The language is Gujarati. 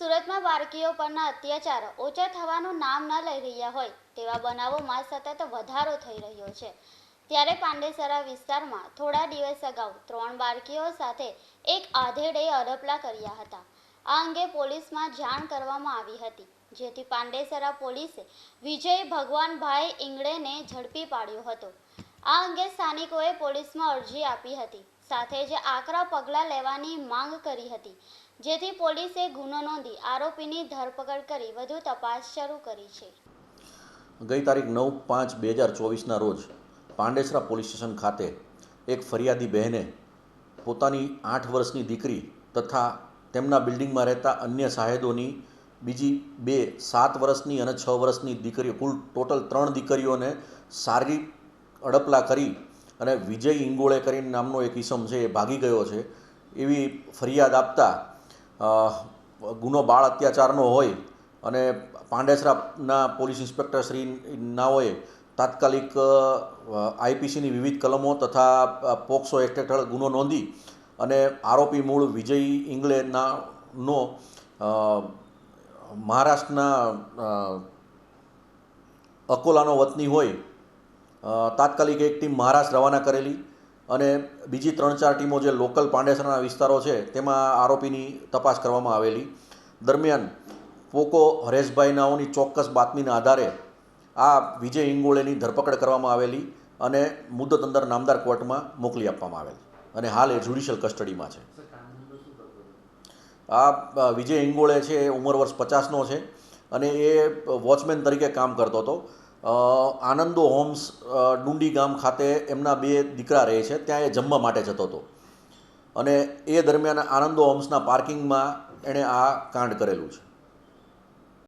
સુરતમાં બાળકીઓ પરના અત્યાચાર ઓછા થવાનું નામ ન લઈ રહ્યા હોય તેવા બનાવોમાં સતત વધારો થઈ રહ્યો છે. ત્યારે પાંડેસરા વિસ્તારમાં થોડા દિવસ અગાઉ ત્રણ બાળકીઓ સાથે એક આધેડે અડપલા કર્યા હતા. આ અંગે પોલીસમાં જાણ કરવામાં આવી હતી, જેથી પાંડેસરા પોલીસે વિજય ભગવાનભાઈ ઇંગળેને ઝડપી પાડ્યો હતો. આ અંગે સ્થાનિકોએ પોલીસમાં અરજી આપી હતી, સાથે જ આકરા પગલાં લેવાની માંગ કરી હતી, જેથી પોલીસે ગુનો નોંધી આરોપીની ધરપકડ કરી વધુ તપાસ શરૂ કરી છે. ગઈ તારીખ નવ પાંચ બે હજાર ચોવીસના રોજ પાંડેસરા પોલીસ સ્ટેશન ખાતે એક ફરિયાદી બહેને પોતાની આઠ વર્ષની દીકરી તથા તેમના બિલ્ડિંગમાં રહેતા અન્ય સાહેદોની બીજી બે સાત વર્ષની અને છ વર્ષની દીકરીઓ, કુલ ટોટલ ત્રણ દીકરીઓને શારીરિક અડપલા કરી અને વિજય ઇંગોળે કરીને નામનો એક ઈસમ છે એ ભાગી ગયો છે. એવી ફરિયાદ આપતા ગુનો બાળ અત્યાચારનો હોય અને પાંડેસરાના પોલીસ ઇન્સ્પેક્ટર શ્રી નાઓએ તાત્કાલિક આઈપીસીની વિવિધ કલમો તથા પોક્સો એક્ટ હેઠળ ગુનો નોંધી અને આરોપી મૂળ વિજય ઇંગલેના નો મહારાષ્ટ્રના અકોલાનો વતની હોય તાત્કાલિક એક ટીમ મહારાષ્ટ્ર રવાના કરેલી અને બીજી ત્રણ ચાર ટીમો જે લોકલ પાંડેસરાના વિસ્તારો છે, તેમાં આરોપીની તપાસ કરવામાં આવેલી. દરમિયાન પોકો હરેશભાઈ નાઓની ચોક્કસ બાતમીના આધારે આ વિજય ઇંગોળેની ધરપકડ કરવામાં આવેલી અને મુદ્દત અંદર નામદાર કોર્ટમાં મોકલી આપવામાં આવેલ અને હાલ એ જ્યુડિશિયલ કસ્ટડીમાં છે. આ વિજય ઇંગોળે છે એ ઉંમર વર્ષ પચાસનો છે અને એ વોચમેન તરીકે કામ કરતો હતો. આનંદો હોમ્સ ડુંડી ગામ ખાતે એમના બે દીકરા રહે છે, ત્યાં એ જમવા માટે જતો હતો. અને એ દરમિયાન આનંદો હોમ્સના પાર્કિંગમાં એણે આ કાંડ કરેલું છે.